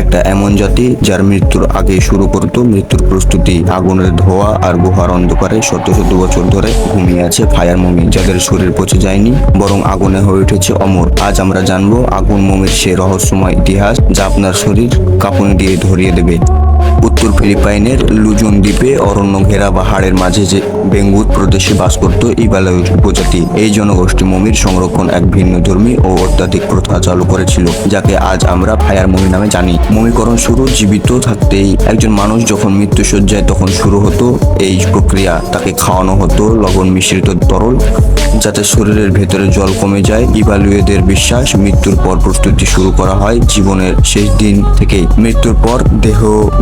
একটা এমন জাতি যার মৃত্যুর আগে শুরু করতো মৃত্যুর প্রস্তুতি। আগুনের ধোয়া আর গুহার অন্ধকারে শত শত বছর ধরে ঘুমিয়ে আছে ফায়ার মমি, যাদের শরীর পচে যায়নি, বরং আগুনে হয়ে উঠেছে অমর। আজ আমরা জানব আগুন মমির সে রহস্যময় ইতিহাস যা আপনার শরীর কাঁপুনি দিয়ে ধরিয়ে দেবে। ফিলিপাইনের লুজুন দ্বীপে অরণ্য ঘেরা পাহাড়ের মাঝে যে বেঙ্গুত প্রদেশে বাস করত ইবালয় উপজাতি, এই জনগোষ্ঠী মমির সংরক্ষণ এক ভিন্ন ধর্মী ও অত্যাধিক প্রথা চালু করেছিল, যাকে আজ আমরা ফায়ার মমি নামে জানি। মমিকরণ শুরু জীবিত থাকতেই একজন মানুষ যখন মৃত্যুসজ্জায় তখন শুরু হতো, এই প্রক্রিয়া তাকে খাওয়ানো হতো, লবণ মিশ্রিত তরল যাতে শরীরের ভেতরে জল কমে যায়। ইভালুয়েদের বিশ্বাস, মৃত্যুর পর প্রস্তুতি শুরু করা হয় জীবনের শেষ দিন থেকেই। মৃত্যুর পর দেহ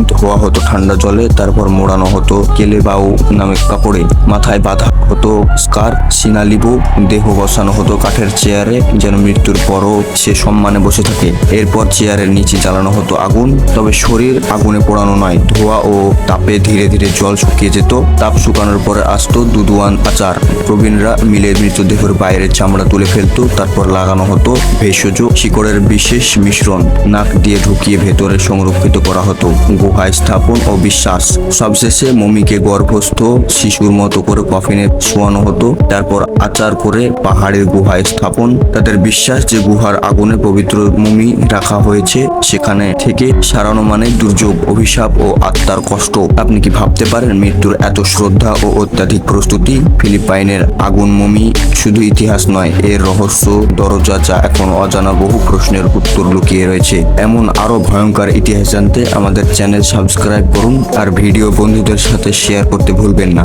ধোয়া হতো ঠান্ডা জলে, তারপর মোড়ানো হতো কেলেবাউ নামে কাপড়ে। মাথায় বাঁধা হতো স্কার, সিনালিবু, দেহ বসানো হতো কাঠের চেয়ারে, যেন মৃত্যুর পরও সে সম্মানে বসে থাকে। এরপর চেয়ারের নিচে জ্বালানো হতো আগুন, তবে শরীর আগুনে পোড়ানো নয়। ধোয়া ও তাপে ধীরে ধীরে জল শুকিয়ে যেত। তাপ শুকানোর পরে আসতো দুদুয়ান আচার। প্রবীণরা মিলে মৃতদেহের বাইরের চামড়া তুলে ফেলতো, তারপর লাগানো হতো ভেষজ শিকড়ের বিশেষ মিশ্রণ। নাক দিয়ে ঢুকিয়ে ভেতরে সংরক্ষিত করা হতো। গুহায় স্থাপন ও বিশ্বাস। সবশেষে মমিকে গর্ভস্থ শিশুর মতো করে কফিনে শোয়ানো হতো। তারপর আচার করে পাহাড়ের গুহায় স্থাপন। তাদের বিশ্বাস যে গুহার আগুনে পবিত্র মমি রাখা হয়েছে, সেখানে থেকে সারানো মানে দুর্যোগ, অভিশাপ ও আত্মার কষ্ট। আপনি কি ভাবতে পারেন মৃত্যুর এত শ্রদ্ধা ও অত্যাধিক প্রস্তুতি? ফিলিপাইনের আগুন মমি শুধু ইতিহাস নয়, এর রহস্য, দরজা যা এখন অজানা বহু প্রশ্নের উত্তর লুকিয়ে রয়েছে। এমন আরও ভয়ঙ্কর ইতিহাস জানতে আমাদের চ্যানেল সাবস্ক্রাইব করুন আর ভিডিও বন্ধুদের সাথে শেয়ার করতে ভুলবেন না।